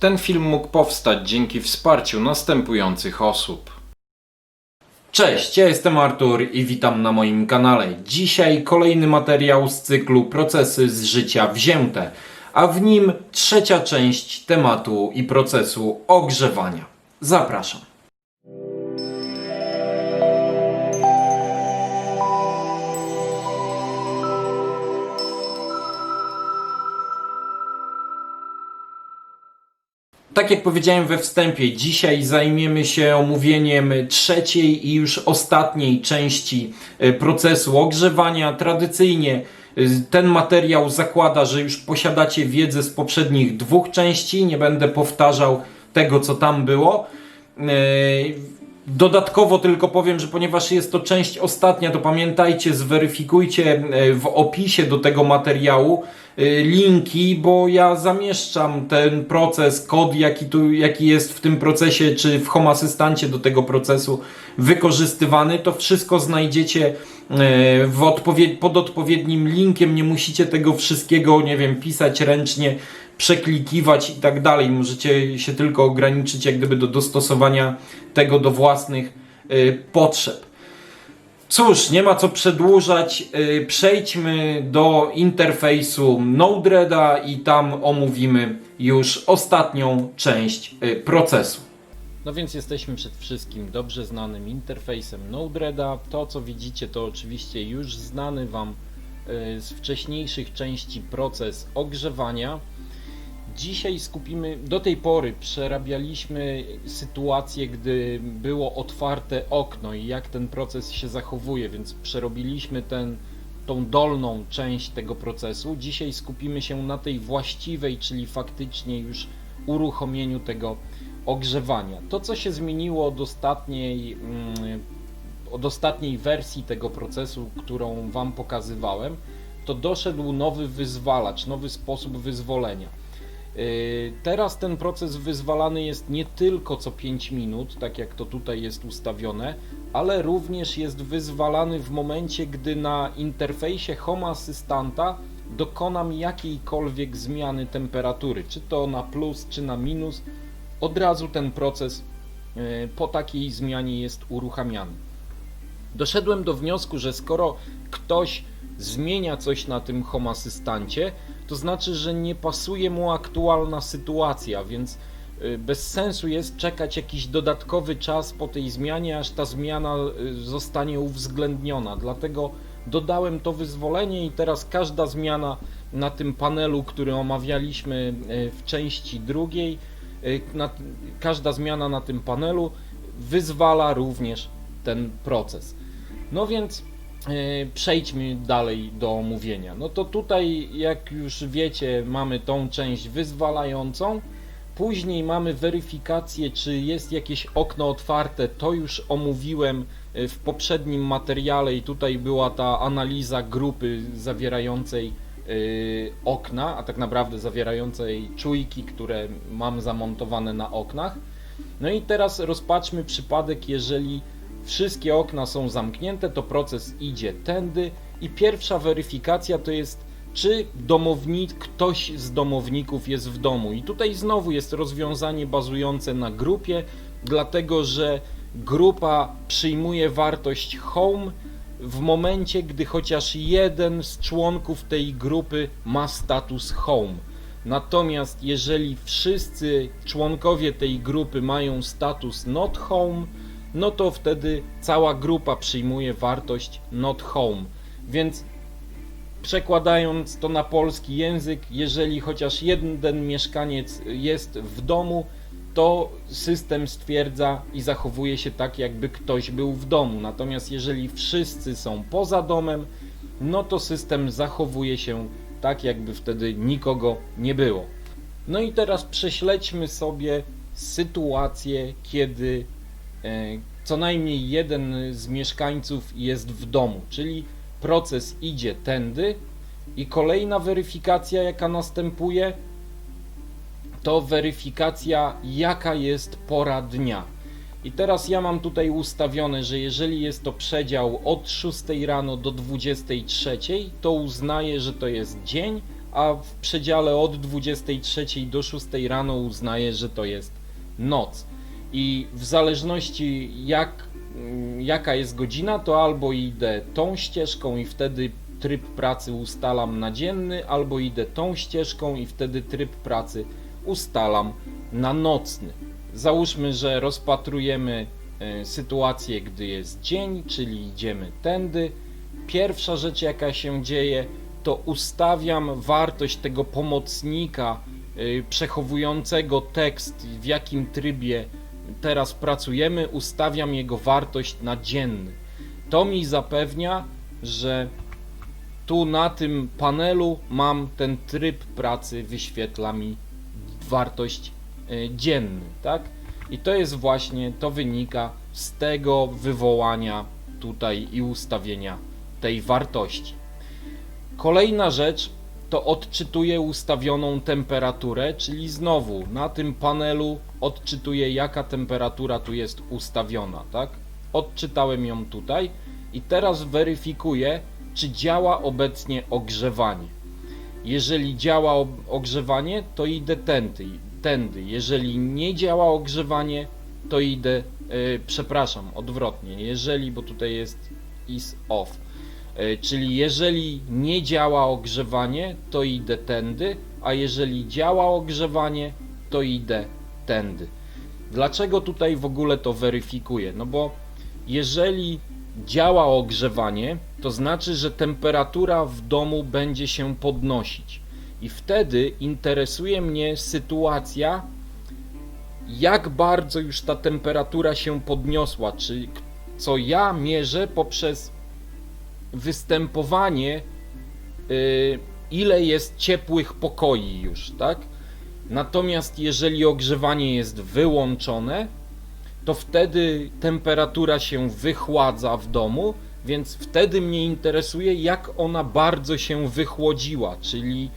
Ten film mógł powstać dzięki wsparciu następujących osób. Cześć, ja jestem Artur i witam na moim kanale. Dzisiaj kolejny materiał z cyklu Procesy z życia wzięte, a w nim trzecia część tematu i procesu ogrzewania. Zapraszam. Tak jak powiedziałem we wstępie, dzisiaj zajmiemy się omówieniem trzeciej i już ostatniej części e, procesu ogrzewania. Tradycyjnie e, ten materiał zakłada, że już posiadacie wiedzę z poprzednich dwóch części. Nie będę powtarzał tego, co tam było. Dodatkowo tylko powiem, że ponieważ jest to część ostatnia, to pamiętajcie, zweryfikujcie e, w opisie do tego materiału e, linki, bo ja zamieszczam ten proces, kod jaki, tu, jaki jest w tym procesie, czy w Home Asystancie do tego procesu wykorzystywany. To wszystko znajdziecie e, w odpowied- pod odpowiednim linkiem. Nie musicie tego wszystkiego, nie wiem, pisać ręcznie, przeklikiwać i tak dalej. Możecie się tylko ograniczyć jak gdyby do dostosowania tego do własnych y, potrzeb. Cóż, nie ma co przedłużać. y, Przejdźmy do interfejsu Node-REDa i tam omówimy już ostatnią część y, procesu. No więc jesteśmy przed wszystkim dobrze znanym interfejsem Node-REDa. To co widzicie to oczywiście już znany Wam y, z wcześniejszych części proces ogrzewania. Dzisiaj skupimy, do tej pory przerabialiśmy sytuację, gdy było otwarte okno i jak ten proces się zachowuje, więc przerobiliśmy ten, tą dolną część tego procesu. Dzisiaj skupimy się na tej właściwej, czyli faktycznie już uruchomieniu tego ogrzewania. To, co się zmieniło od ostatniej, mm, od ostatniej wersji tego procesu, którą Wam pokazywałem, to doszedł nowy wyzwalacz, nowy sposób wyzwolenia. Yy, Teraz ten proces wyzwalany jest nie tylko co 5 minut, tak jak to tutaj jest ustawione, ale również jest wyzwalany w momencie, gdy na interfejsie Home Assistanta dokonam jakiejkolwiek zmiany temperatury, czy to na plus, czy na minus, od razu ten proces yy, po takiej zmianie jest uruchamiany. Doszedłem do wniosku, że skoro ktoś zmienia coś na tym Home Asystancie, to znaczy, że nie pasuje mu aktualna sytuacja, więc y, bez sensu jest czekać jakiś dodatkowy czas po tej zmianie, aż ta zmiana y, zostanie uwzględniona. Dlatego dodałem to wyzwolenie i teraz każda zmiana na tym panelu, który omawialiśmy y, w części drugiej, na, każda zmiana na tym panelu wyzwala również ten proces. No więc przejdźmy dalej do omówienia. No to tutaj, jak już wiecie, mamy tą część wyzwalającą. Później mamy weryfikację, czy jest jakieś okno otwarte. To już omówiłem e, w poprzednim materiale i tutaj była ta analiza grupy zawierającej e, okna, a tak naprawdę zawierającej czujki, które mam zamontowane na oknach. No i teraz rozpatrzmy przypadek, jeżeli wszystkie okna są zamknięte, to proces idzie tędy i pierwsza weryfikacja to jest czy domownik, ktoś z domowników jest w domu. I tutaj znowu jest rozwiązanie bazujące na grupie, dlatego że grupa przyjmuje wartość home w momencie, gdy chociaż jeden z członków tej grupy ma status home. Natomiast jeżeli wszyscy członkowie tej grupy mają status not home, no to wtedy cała grupa przyjmuje wartość not home. Więc przekładając to na polski język, jeżeli chociaż jeden mieszkaniec jest w domu, to system stwierdza i zachowuje się tak, jakby ktoś był w domu. Natomiast jeżeli wszyscy są poza domem, no to system zachowuje się tak, jakby wtedy nikogo nie było. No i teraz prześledźmy sobie sytuację, kiedy e, co najmniej jeden z mieszkańców jest w domu, czyli proces idzie tędy i kolejna weryfikacja, jaka następuje, to weryfikacja, jaka jest pora dnia. I teraz ja mam tutaj ustawione, że jeżeli jest to przedział od 6 rano do 23, to uznaję, że to jest dzień, a w przedziale od 23 do 6 rano uznaje, że to jest noc. I w zależności jak, mm, jaka jest godzina, to albo idę tą ścieżką i wtedy tryb pracy ustalam na dzienny, albo idę tą ścieżką i wtedy tryb pracy ustalam na nocny. Załóżmy, że rozpatrujemy e, sytuację, gdy jest dzień, czyli idziemy tędy. Pierwsza rzecz, jaka się dzieje, to ustawiam wartość tego pomocnika y, przechowującego tekst, w jakim trybie teraz pracujemy, ustawiam jego wartość na dzienny. To mi zapewnia, że tu na tym panelu mam ten tryb pracy, wyświetla mi wartość y, dzienny, tak? I to jest właśnie, to wynika z tego wywołania tutaj i ustawienia tej wartości. Kolejna rzecz to odczytuję ustawioną temperaturę, czyli znowu na tym panelu odczytuję jaka temperatura tu jest ustawiona, tak? Odczytałem ją tutaj i teraz weryfikuję, czy działa obecnie ogrzewanie. Jeżeli działa ogrzewanie, to idę tędy, tędy. Jeżeli nie działa ogrzewanie, to idę, e, przepraszam, odwrotnie. Jeżeli, bo tutaj jest is off. E, Czyli jeżeli nie działa ogrzewanie, to idę tędy, a jeżeli działa ogrzewanie, to idę tędy. Dlaczego tutaj w ogóle to weryfikuję? No bo jeżeli działa ogrzewanie, to znaczy, że temperatura w domu będzie się podnosić. I wtedy interesuje mnie sytuacja, jak bardzo już ta temperatura się podniosła, czy co ja mierzę poprzez występowanie, y, ile jest ciepłych pokoi już, tak? Natomiast jeżeli ogrzewanie jest wyłączone, to wtedy temperatura się wychładza w domu, więc wtedy mnie interesuje, jak ona bardzo się wychłodziła, czyli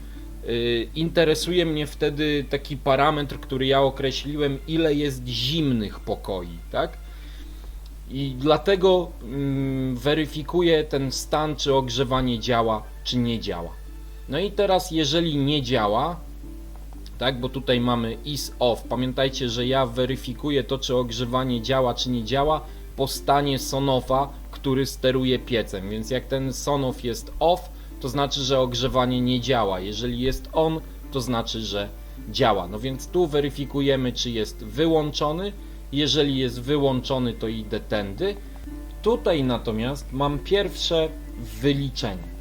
y, interesuje mnie wtedy taki parametr, który ja określiłem, ile jest zimnych pokoi, tak? I dlatego mm, weryfikuję ten stan, czy ogrzewanie działa, czy nie działa. No i teraz, jeżeli nie działa, tak, bo tutaj mamy is off. Pamiętajcie, że ja weryfikuję to, czy ogrzewanie działa, czy nie działa po stanie sonofa, który steruje piecem. Więc jak ten sonoff jest off, to znaczy, że ogrzewanie nie działa. Jeżeli jest on, to znaczy, że działa. No więc tu weryfikujemy, czy jest wyłączony. Jeżeli jest wyłączony, to idę tędy. Tutaj natomiast mam pierwsze wyliczenie.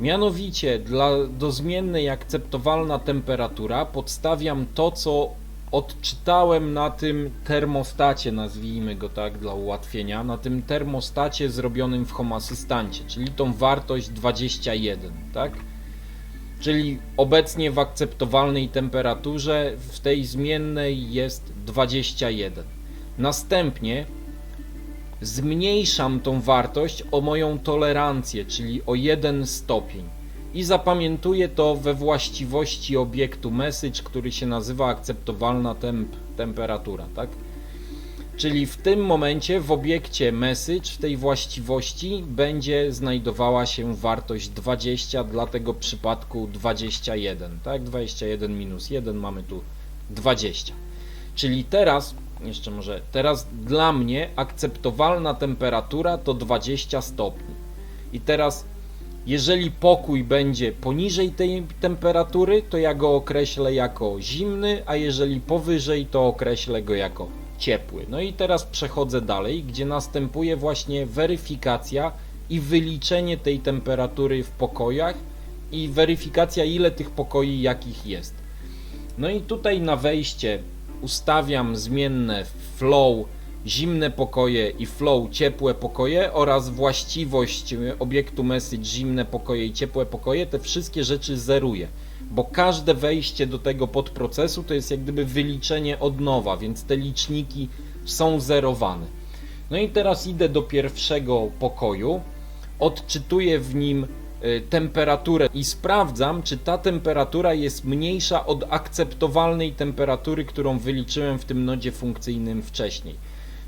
Mianowicie dla do zmiennej akceptowalna temperatura podstawiam to, co odczytałem na tym termostacie, nazwijmy go tak dla ułatwienia, na tym termostacie zrobionym w Home Assistancie, czyli tą wartość 21, tak? Czyli obecnie w akceptowalnej temperaturze w tej zmiennej jest 21. Następnie zmniejszam tą wartość o moją tolerancję, czyli o 1 stopień. I zapamiętuję to we właściwości obiektu message, który się nazywa akceptowalna temp temperatura, tak? Czyli w tym momencie w obiekcie message, w tej właściwości będzie znajdowała się wartość 20, dla tego przypadku 21, tak? 21 minus 1 mamy tu 20. Czyli teraz, jeszcze może, teraz dla mnie akceptowalna temperatura to 20 stopni. I teraz, jeżeli pokój będzie poniżej tej temperatury, to ja go określę jako zimny, a jeżeli powyżej, to określę go jako ciepły. No i teraz przechodzę dalej, gdzie następuje właśnie weryfikacja i wyliczenie tej temperatury w pokojach i weryfikacja ile tych pokoi jakich jest. No i tutaj na wejście ustawiam zmienne flow zimne pokoje i flow ciepłe pokoje oraz właściwość obiektu message zimne pokoje i ciepłe pokoje. Te wszystkie rzeczy zeruję, bo każde wejście do tego podprocesu to jest jak gdyby wyliczenie od nowa, więc te liczniki są zerowane. No i teraz idę do pierwszego pokoju, odczytuję w nim y, temperaturę i sprawdzam, czy ta temperatura jest mniejsza od akceptowalnej temperatury, którą wyliczyłem w tym nodzie funkcyjnym wcześniej.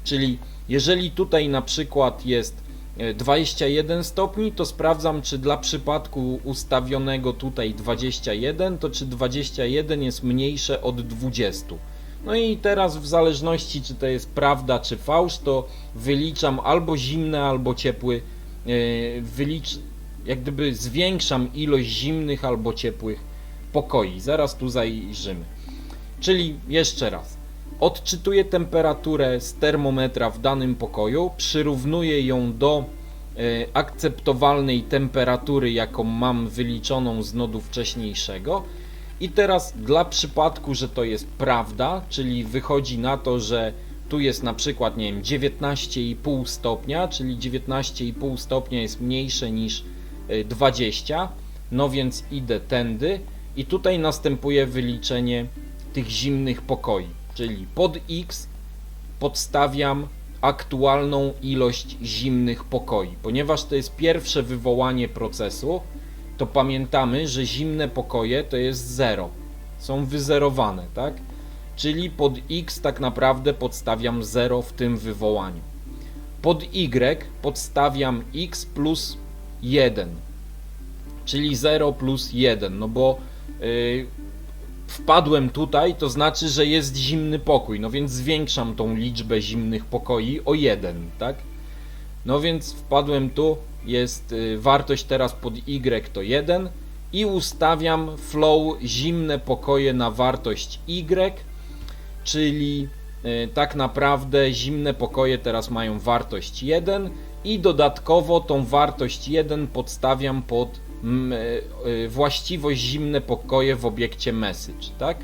Czyli jeżeli tutaj na przykład jest 21 stopni, to sprawdzam, czy dla przypadku ustawionego tutaj 21, to czy 21 jest mniejsze od 20. No i teraz w zależności, czy to jest prawda, czy fałsz, to wyliczam albo zimny, albo ciepły, e, wylicz, jak gdyby zwiększam ilość zimnych albo ciepłych pokoi. Zaraz tu zajrzymy. Czyli jeszcze raz. Odczytuję temperaturę z termometra w danym pokoju, przyrównuję ją do e, akceptowalnej temperatury, jaką mam wyliczoną z nodu wcześniejszego. I teraz dla przypadku, że to jest prawda, czyli wychodzi na to, że tu jest na przykład, nie wiem, 19,5 stopnia, czyli 19,5 stopnia jest mniejsze niż e, 20, no więc idę tędy i tutaj następuje wyliczenie tych zimnych pokoi, czyli pod x podstawiam aktualną ilość zimnych pokoi. Ponieważ to jest pierwsze wywołanie procesu, to pamiętamy, że zimne pokoje to jest 0. Są wyzerowane, tak? Czyli pod x tak naprawdę podstawiam 0 w tym wywołaniu. Pod y podstawiam x plus 1, czyli 0 plus 1, no bo yy, wpadłem tutaj, to znaczy, że jest zimny pokój, no więc zwiększam tą liczbę zimnych pokoi o 1, tak? No więc wpadłem tu, jest y, wartość teraz pod y to 1 i ustawiam flow zimne pokoje na wartość y, czyli y, tak naprawdę zimne pokoje teraz mają wartość 1 i dodatkowo tą wartość 1 podstawiam pod właściwość zimne pokoje w obiekcie message, tak?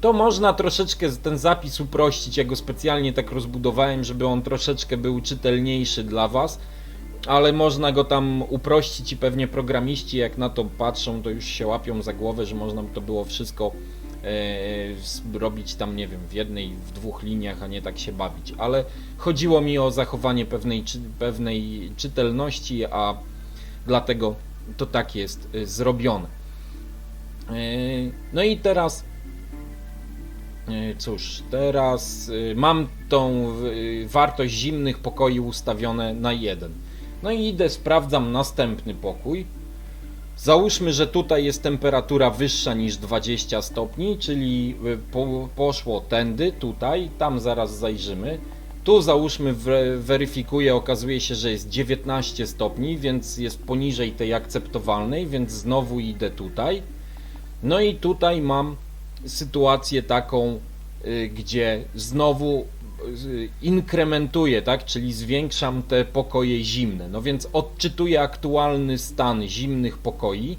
To można troszeczkę ten zapis uprościć, ja go specjalnie tak rozbudowałem, żeby on troszeczkę był czytelniejszy dla Was, ale można go tam uprościć i pewnie programiści jak na to patrzą, to już się łapią za głowę, że można by to było wszystko e, robić tam, nie wiem, w jednej, w dwóch liniach, a nie tak się bawić. Ale chodziło mi o zachowanie pewnej, czy, pewnej czytelności, a dlatego to tak jest y, zrobione. Y, No i teraz, y, cóż, teraz mam tą wartość zimnych pokoi ustawione na 1. No i idę, sprawdzam następny pokój. Załóżmy, że tutaj jest temperatura wyższa niż 20 stopni, czyli po, poszło tędy, tutaj, tam zaraz zajrzymy. Tu załóżmy weryfikuję, okazuje się, że jest 19 stopni, więc jest poniżej tej akceptowalnej, więc znowu idę tutaj. No i tutaj mam sytuację taką, y, gdzie znowu y, inkrementuję, tak, czyli zwiększam te pokoje zimne. No więc odczytuję aktualny stan zimnych pokoi.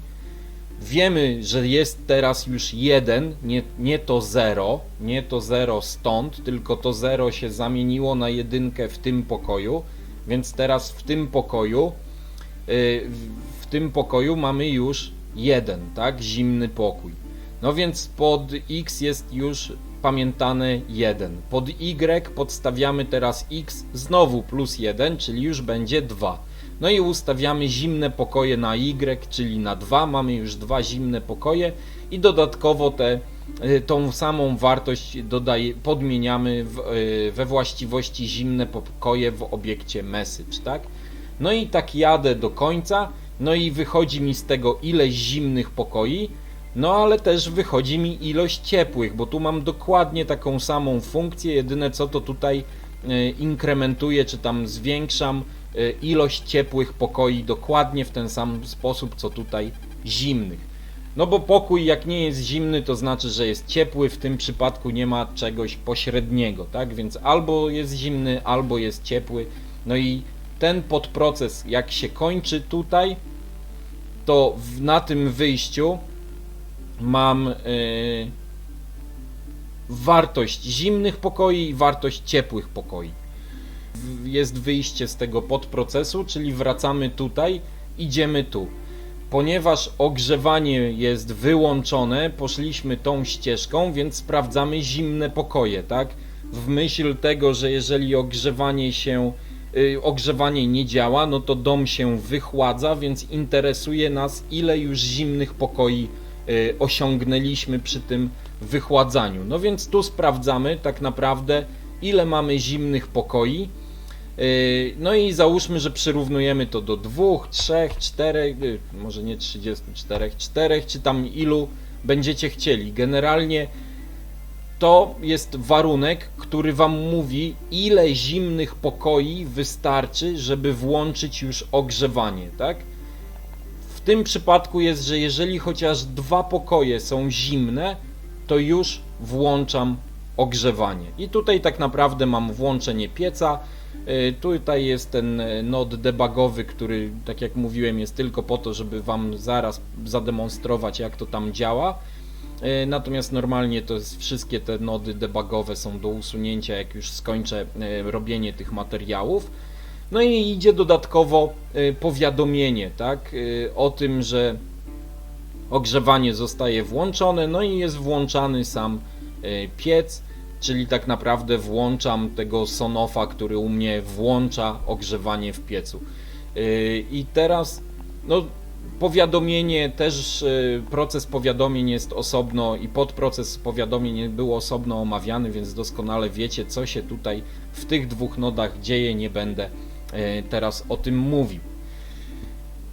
Wiemy, że jest teraz już jeden, nie, nie to 0, nie to 0 stąd, tylko to 0 się zamieniło na jedynkę w tym pokoju, więc teraz w tym pokoju y, w- tym pokoju mamy już jeden, tak, zimny pokój. No więc pod x jest już pamiętane 1. Pod y podstawiamy teraz x znowu plus 1, czyli już będzie 2. No i ustawiamy zimne pokoje na y, czyli na 2. Mamy już dwa zimne pokoje i dodatkowo te, y, tą samą wartość podmieniamy w, y, we właściwości zimne pokoje w obiekcie message, tak? No i tak jadę do końca, no i wychodzi mi z tego ileś zimnych pokoi, no ale też wychodzi mi ilość ciepłych, bo tu mam dokładnie taką samą funkcję, jedyne co to tutaj e, inkrementuję, czy tam zwiększam ilość ciepłych pokoi dokładnie w ten sam sposób, co tutaj zimnych. No bo pokój jak nie jest zimny, to znaczy, że jest ciepły, w tym przypadku nie ma czegoś pośredniego, tak? Więc albo jest zimny, albo jest ciepły. No i ten podproces jak się kończy tutaj, to na tym wyjściu mam y, wartość zimnych pokoi i wartość ciepłych pokoi. Jest wyjście z tego podprocesu, czyli wracamy tutaj, idziemy tu. Ponieważ ogrzewanie jest wyłączone, poszliśmy tą ścieżką, więc sprawdzamy zimne pokoje, tak? W myśl tego, że jeżeli ogrzewanie się y, ogrzewanie nie działa, no to dom się wychładza, więc interesuje nas ile już zimnych pokoi y, osiągnęliśmy przy tym wychładzaniu. No więc tu sprawdzamy tak naprawdę ile mamy zimnych pokoi. Yy, No i załóżmy, że przyrównujemy to do dwóch, trzech, czterech, yy, może nie 34, czterech, czy tam ilu będziecie chcieli. Generalnie to jest warunek, który Wam mówi, ile zimnych pokoi wystarczy, żeby włączyć już ogrzewanie, tak? W tym przypadku jest, że jeżeli chociaż dwa pokoje są zimne, to już włączam ogrzewanie. I tutaj tak naprawdę mam włączenie pieca. Y, Tutaj jest ten y, nod debugowy, który, tak jak mówiłem, jest tylko po to, żeby Wam zaraz zademonstrować, jak to tam działa. Y, Natomiast normalnie to jest wszystkie te nody debugowe są do usunięcia, jak już skończę robienie tych materiałów. No i idzie dodatkowo powiadomienie, tak, o tym, że ogrzewanie zostaje włączone, no i jest włączany sam piec, czyli tak naprawdę włączam tego sonofa, który u mnie włącza ogrzewanie w piecu. Y, I teraz, no, powiadomienie też, y, proces powiadomień jest osobno i podproces powiadomień był osobno omawiany, więc doskonale wiecie, co się tutaj w tych dwóch nodach dzieje. Nie będę y, teraz o tym mówił.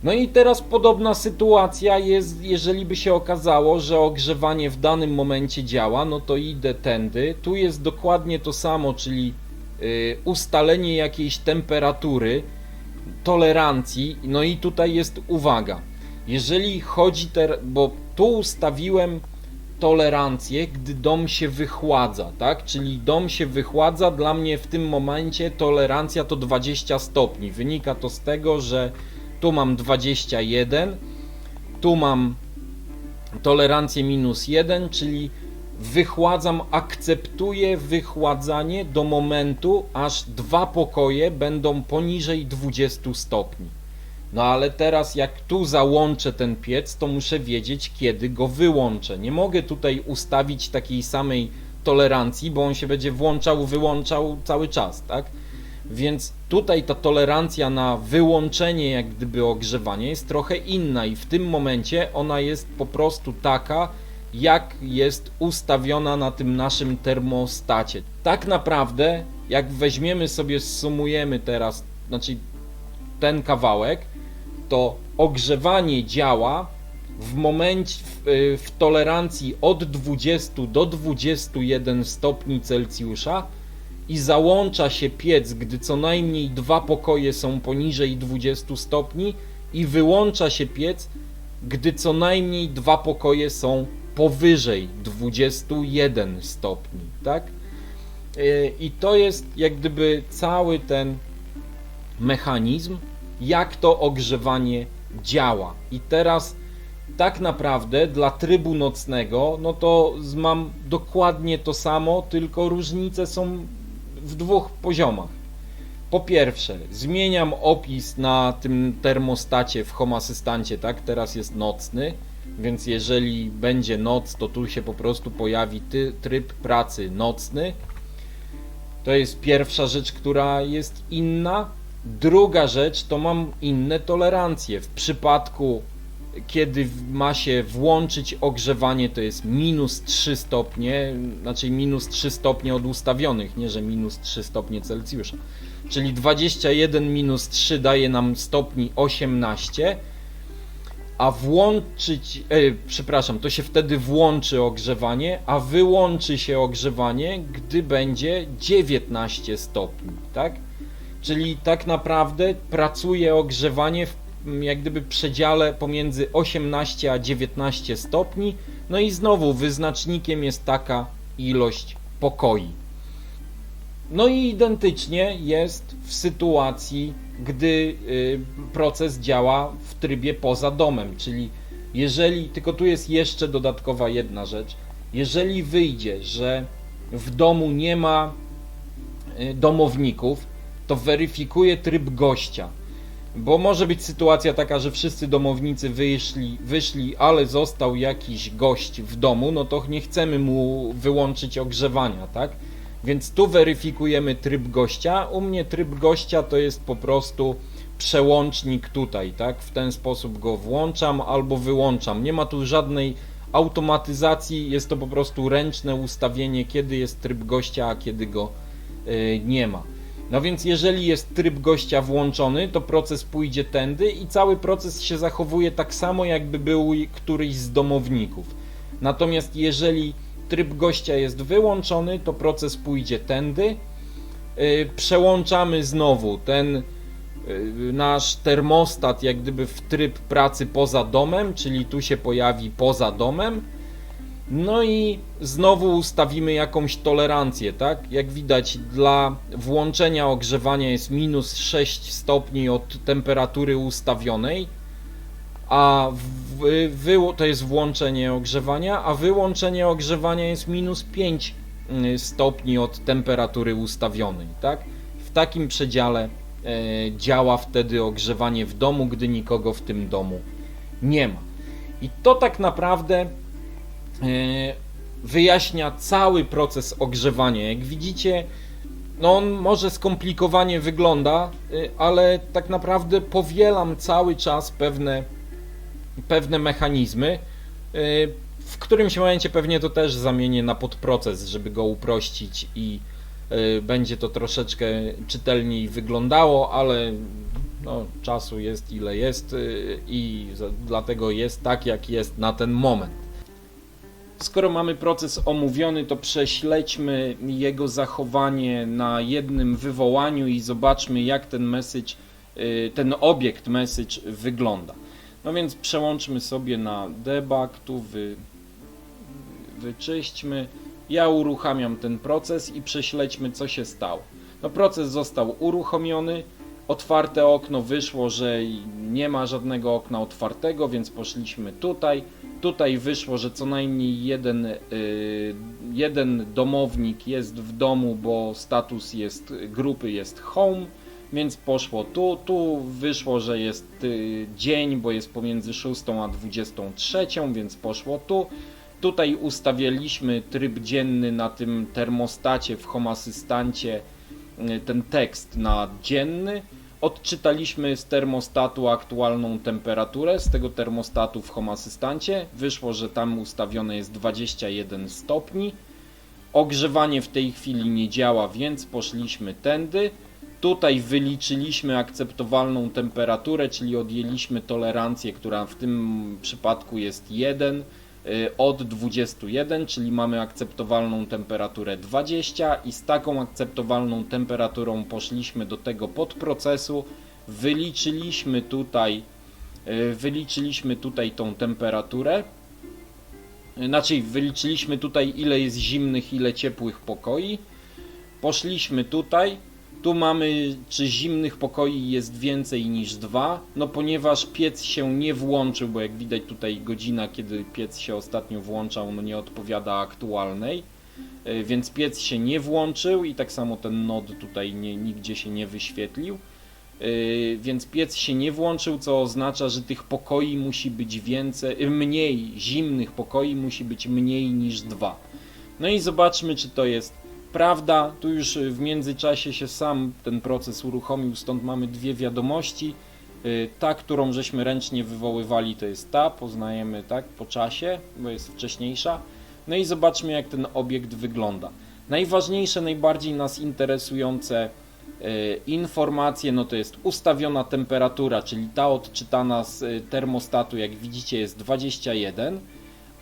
No i teraz podobna sytuacja jest, jeżeli by się okazało, że ogrzewanie w danym momencie działa, no to idę tędy. Tu jest dokładnie to samo, czyli y, ustalenie jakiejś temperatury, tolerancji. No i tutaj jest uwaga. Jeżeli chodzi ter, bo tu ustawiłem tolerancję, gdy dom się wychładza, tak? Czyli dom się wychładza, dla mnie w tym momencie tolerancja to 20 stopni. Wynika to z tego, że tu mam 21, tu mam tolerancję minus 1, czyli wychładzam, akceptuję wychładzanie do momentu, aż dwa pokoje będą poniżej 20 stopni. No ale teraz jak tu załączę ten piec, to muszę wiedzieć kiedy go wyłączę. Nie mogę tutaj ustawić takiej samej tolerancji, bo on się będzie włączał, wyłączał cały czas, tak? Więc tutaj ta tolerancja na wyłączenie jak gdyby ogrzewania jest trochę inna i w tym momencie ona jest po prostu taka, jak jest ustawiona na tym naszym termostacie. Tak naprawdę, jak weźmiemy sobie, sumujemy teraz, znaczy ten kawałek, to ogrzewanie działa w momencie w, y, w tolerancji od 20 do 21 stopni Celsjusza i załącza się piec, gdy co najmniej dwa pokoje są poniżej 20 stopni i wyłącza się piec, gdy co najmniej dwa pokoje są powyżej 21 stopni, tak? Y, I to jest jak gdyby cały ten mechanizm, jak to ogrzewanie działa. I teraz tak naprawdę dla trybu nocnego, no to mam dokładnie to samo, tylko różnice są w dwóch poziomach. Po pierwsze, zmieniam opis na tym termostacie w Home Asystancie, tak? Teraz jest nocny, więc jeżeli będzie noc, to tu się po prostu pojawi ty, tryb pracy nocny. To jest pierwsza rzecz, która jest inna. Druga rzecz to mam inne tolerancje. W przypadku, kiedy ma się włączyć ogrzewanie, to jest minus 3 stopnie, znaczy minus 3 stopnie od ustawionych, nie że minus 3 stopnie Celsjusza. Czyli 21 minus 3 daje nam stopni 18, a włączyć, e, przepraszam, to się wtedy włączy ogrzewanie, a wyłączy się ogrzewanie, gdy będzie 19 stopni, tak? Czyli tak naprawdę pracuje ogrzewanie w jak gdyby przedziale pomiędzy 18 a 19 stopni. No i znowu wyznacznikiem jest taka ilość pokoi. No i identycznie jest w sytuacji, gdy y, proces działa w trybie poza domem, czyli jeżeli, tylko tu jest jeszcze dodatkowa jedna rzecz, jeżeli wyjdzie, że w domu nie ma y, domowników, to weryfikuje tryb gościa. Bo może być sytuacja taka, że wszyscy domownicy wyszli, wyszli, ale został jakiś gość w domu, no to nie chcemy mu wyłączyć ogrzewania, tak? Więc tu weryfikujemy tryb gościa. U mnie tryb gościa to jest po prostu przełącznik tutaj, tak? W ten sposób go włączam albo wyłączam. Nie ma tu żadnej automatyzacji, jest to po prostu ręczne ustawienie, kiedy jest tryb gościa, a kiedy go y, nie ma. No więc jeżeli jest tryb gościa włączony, to proces pójdzie tędy i cały proces się zachowuje tak samo, jakby był któryś z domowników. Natomiast jeżeli tryb gościa jest wyłączony, to proces pójdzie tędy. Yy, Przełączamy znowu ten yy, nasz termostat jak gdyby w tryb pracy poza domem, czyli tu się pojawi poza domem. No i znowu ustawimy jakąś tolerancję, tak? Jak widać, dla włączenia ogrzewania jest minus 6 stopni od temperatury ustawionej, a wy, wy, to jest włączenie ogrzewania, a wyłączenie ogrzewania jest minus 5 y, stopni od temperatury ustawionej, tak? W takim przedziale e, działa wtedy ogrzewanie w domu, gdy nikogo w tym domu nie ma. I to tak naprawdę wyjaśnia cały proces ogrzewania. Jak widzicie, no on może skomplikowanie wygląda, y, ale tak naprawdę powielam cały czas pewne, pewne mechanizmy. y, W którymś momencie pewnie to też zamienię na podproces, żeby go uprościć i będzie to troszeczkę czytelniej wyglądało, ale no, czasu jest ile jest i dlatego jest tak, jak jest na ten moment. Skoro mamy proces omówiony, to prześledźmy jego zachowanie na jednym wywołaniu i zobaczmy, jak ten message, y, ten obiekt message wygląda. No więc przełączmy sobie na debug, tu wy, wyczyśćmy. Ja uruchamiam ten proces i prześledźmy, co się stało. No proces został uruchomiony, otwarte okno wyszło, że nie ma żadnego okna otwartego, więc poszliśmy tutaj. Tutaj wyszło, że co najmniej jeden, y, jeden domownik jest w domu, bo status jest grupy jest home, więc poszło tu. Tu wyszło, że jest y, dzień, bo jest pomiędzy 6 a 23, więc poszło tu. Tutaj ustawialiśmy tryb dzienny na tym termostacie w Home Asystancie ten tekst na dzienny. Odczytaliśmy z termostatu aktualną temperaturę z tego termostatu w Home Asystancie. Wyszło, że tam ustawione jest 21 stopni. Ogrzewanie w tej chwili nie działa, więc poszliśmy tędy. Tutaj wyliczyliśmy akceptowalną temperaturę, czyli odjęliśmy tolerancję, która w tym przypadku jest 1 y, od 21, czyli mamy akceptowalną temperaturę 20 i z taką akceptowalną temperaturą poszliśmy do tego podprocesu, wyliczyliśmy tutaj y, wyliczyliśmy tutaj tą temperaturę. Y, Znaczy wyliczyliśmy tutaj ile jest zimnych, ile ciepłych pokoi. Poszliśmy tutaj, tu mamy, czy zimnych pokoi jest więcej niż dwa. No ponieważ piec się nie włączył, bo jak widać tutaj godzina, kiedy piec się ostatnio włączał, no nie odpowiada aktualnej. Y, Więc piec się nie włączył i tak samo ten nod tutaj nie, nigdzie się nie wyświetlił. Y, Więc piec się nie włączył, co oznacza, że tych pokoi musi być więcej, y, mniej, zimnych pokoi musi być mniej niż dwa. No i zobaczmy, czy to jest prawda. Tu już y, w międzyczasie się sam ten proces uruchomił, stąd mamy dwie wiadomości. Y, Ta, którą żeśmy ręcznie wywoływali, to jest ta, poznajemy tak po czasie, bo jest wcześniejsza. No i zobaczmy, jak ten obiekt wygląda. Najważniejsze, najbardziej nas interesujące y, informacje, no to jest ustawiona temperatura, czyli ta odczytana z termostatu, jak widzicie, jest 21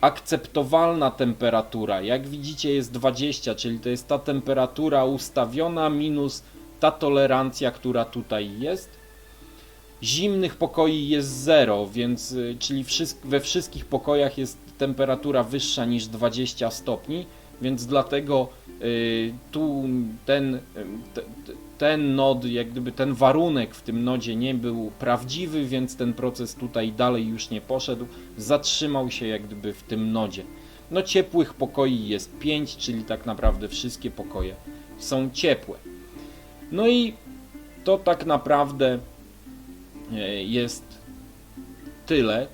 akceptowalna temperatura, jak widzicie jest 20, czyli to jest ta temperatura ustawiona minus ta tolerancja, która tutaj jest. Zimnych pokoi jest 0, więc y, czyli we wszystkich pokojach jest temperatura wyższa niż 20 stopni, więc dlatego y, tu ten, y, te- te- ten nod, jak gdyby ten warunek w tym nodzie nie był prawdziwy, więc ten proces tutaj dalej już nie poszedł, zatrzymał się jak gdyby w tym nodzie. No ciepłych pokoi jest 5, czyli tak naprawdę wszystkie pokoje są ciepłe. No i to tak naprawdę e, jest tyle.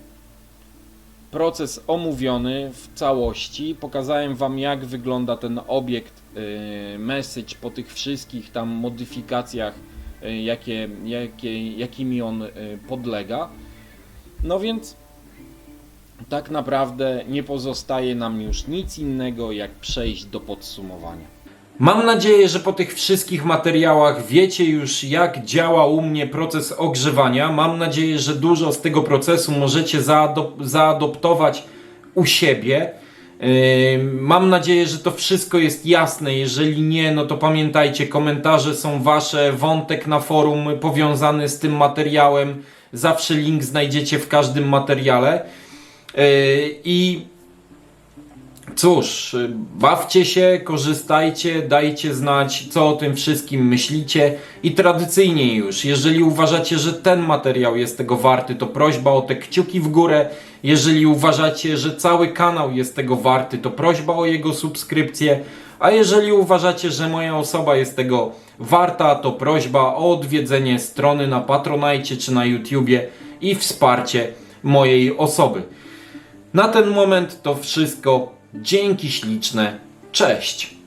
Proces omówiony w całości. Pokazałem Wam, jak wygląda ten obiekt e, message po tych wszystkich tam modyfikacjach, e, jakie, jakie, jakimi on e, podlega. No więc tak naprawdę nie pozostaje nam już nic innego, jak przejść do podsumowania. Mam nadzieję, że po tych wszystkich materiałach wiecie już, jak działa u mnie proces ogrzewania. Mam nadzieję, że dużo z tego procesu możecie zaadop- zaadoptować u siebie. Mam nadzieję, że to wszystko jest jasne. Jeżeli nie, no to pamiętajcie, komentarze są wasze, wątek na forum powiązany z tym materiałem. Zawsze link znajdziecie w każdym materiale. Yy, I Cóż, bawcie się, korzystajcie, dajcie znać, co o tym wszystkim myślicie. I tradycyjnie już, jeżeli uważacie, że ten materiał jest tego warty, to prośba o te kciuki w górę. Jeżeli uważacie, że cały kanał jest tego warty, to prośba o jego subskrypcję. A jeżeli uważacie, że moja osoba jest tego warta, to prośba o odwiedzenie strony na Patronite czy na YouTubie i wsparcie mojej osoby. Na ten moment to wszystko. Dzięki śliczne. Cześć.